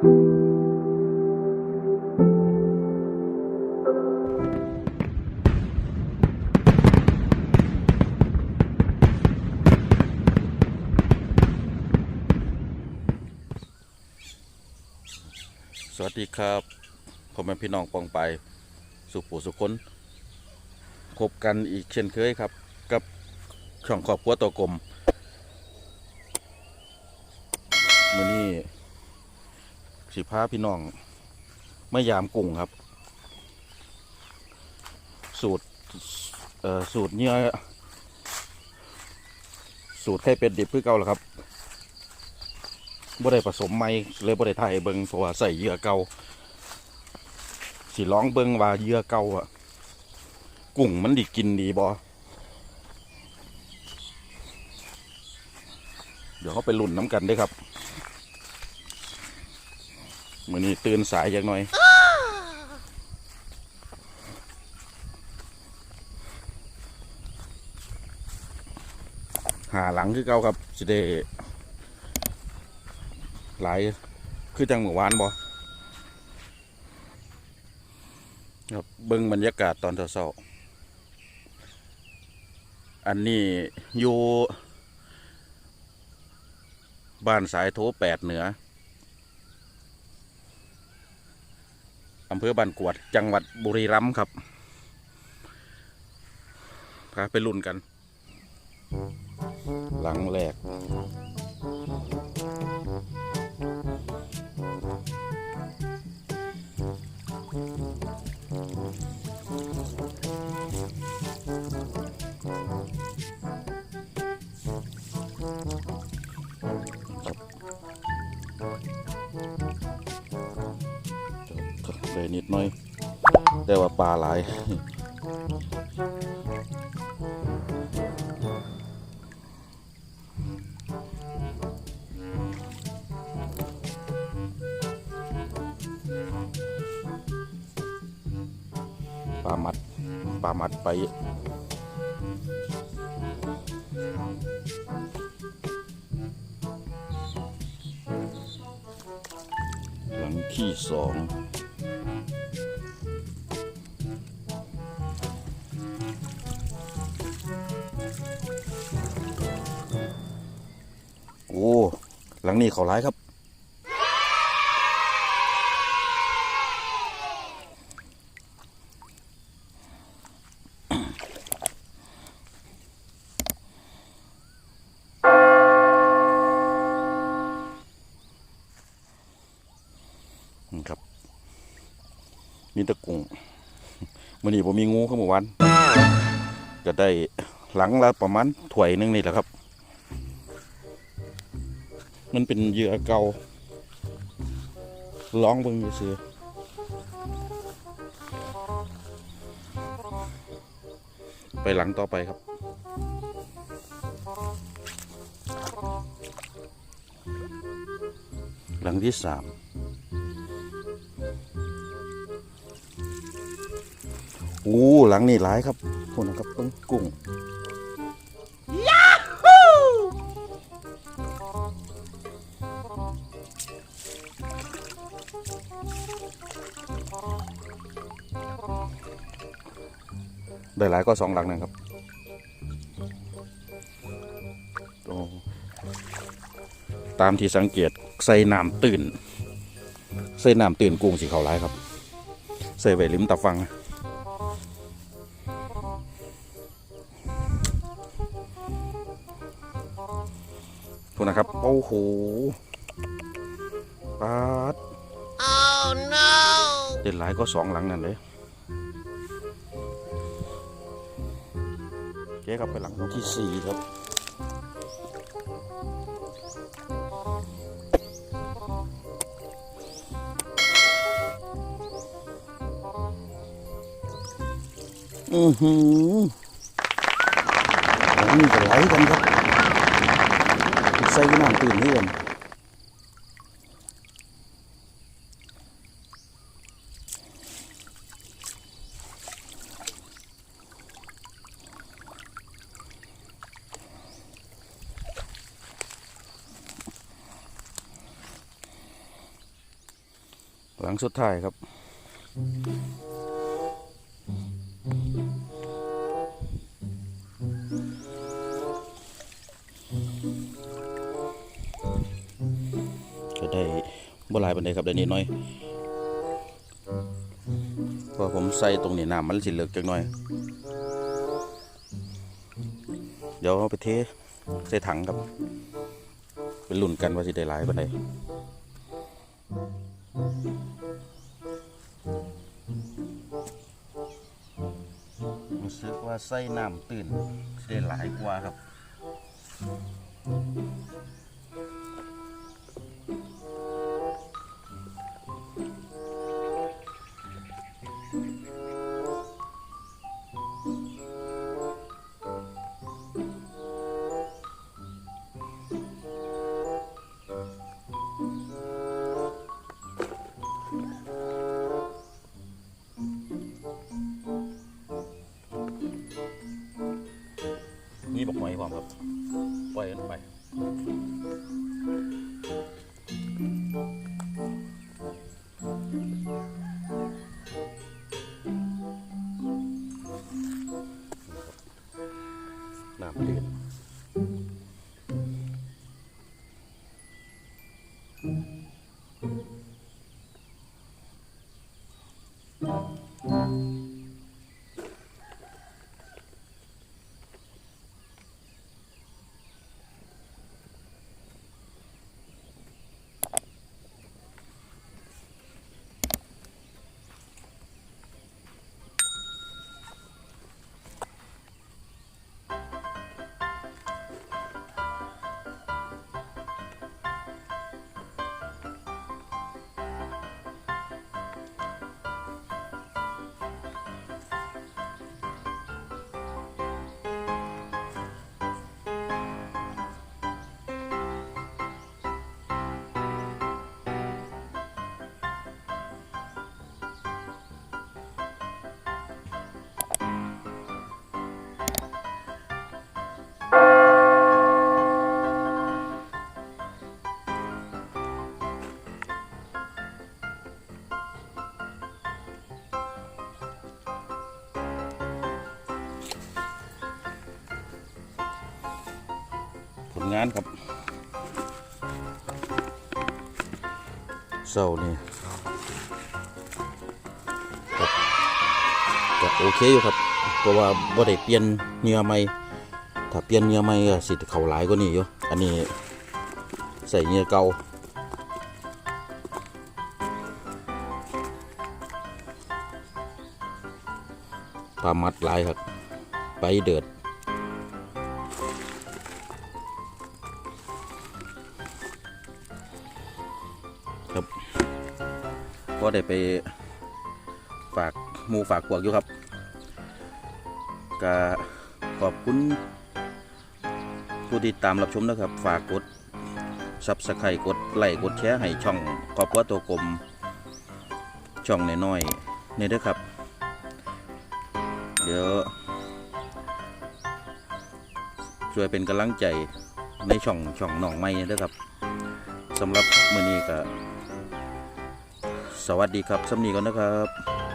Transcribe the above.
สวัสดีครับพ่อแม่พี่น้องปองไปสุขผู้สุคนพบกันอีกเช่นเคยครับ กับช่องขอบครัวตัวกลมมือนี้ สิพาพี่น้องไม่ยามกุ้งครับ สูตรเอ่อสูตรเนื้อสูตรไข่เป็ดดิบคือเก่าแล้วครับบ่ได้ผสมใหม่เลยบ่ได้ถ่ายเบิงเพราะว่าใส่เยื่อเก่าสิลองเบิงว่าเยื่อเก่าอะกุ้งมันดิกินดีบ่เดี๋ยวเขาไปลุ่นน้ำกันด้วยครับ มือนี้ตื่นสายจักหน่อยหาหลังคือเก่าครับสิได้หลายคือจังหมู่วานบ่ครับเบิ่งบรรยากาศตอนเช้าๆอันนี้อยู่บ้านสายโทแปดเหนือ อำเภอบ้านกวด จังหวัดบุรีรัมย์ครับพาไปลุ่นกัน หลังแรก เลยนิดหน่อย แต่ว่าปลาหลายปลามัดปลามัดไปหลังที่สอง หลังนี้เขาร้ายครับนี่ครับ มีตะกุงมันนี้ผมมีงูเข้าเมื่อวานก็ได้หลังละประมาณถ้วยหนึงนี่แหละครับ มันเป็นเหยื่อเก่าลองเบิ่งซื้อไปหลังต่อไปครับ หลังที่สามโอ้หลังนี่หลายครับพวกนะครับเพิ่งกุ้ง ได้หลายก็สองหลังนะครับโอ้ตามที่สังเกตใส่น้ำตื่นใส่น้ำตื่นกุ้งสีเขาหลายครับใส่ไว้ริมตะฟังทุกนะครับโอ้โหปาด Oh no! เด่นหลายก็สองหลังนั่นเลย เจ๊ครับไปหลังที่สี่ครับอือหืออันนี้ก็ไหลกันครับใส่น้ำตื่นเพื่อน หลังสุดท้ายครับ ก็ได้บ่ลายปันไดครับได้นิดหน้อยพอผมใส่ตรงนี้น้ำมันสิเหลิกจักหน่อย เดี๋ยวเอาไปเทใส่ถังครับ เป็นลุ่นกันว่าสิได้ลายปานใด รู้สึกว่าไส้น้ำตื่นได้หลายกว่าครับ นี่บอกหอยความครับปล่อยมันไป งานครับเศร้านี่ครับก็โอเคอยู่ครับเพราะว่าบ่ได้เปลี่ยนเหงื่อใหม่ถ้าเปลี่ยนเหงื่อใหม่ก็สิเข้าหลายกว่านี้อยู่อันนี้ใส่เหงื่อเก่าปลามัดหลายครับ ไปเดือด ก็ได้ไปฝากหมูฝากพวกอยู่ครับก็ขอบคุณผู้ที่ตามรับชมนะครับ ฝากกดซับสไครต์กดไลค์กดแชร์ให้ช่องครอบครัวตัวกลม ช่องน้อยๆนี่ด้อครับ เดี๋ยว ช่วยเป็นกำลังใจในช่องช่องหนองไม้เด้อครับสำหรับมื้อนี้ก็ สวัสดีครับสำนีก่อนนะครับ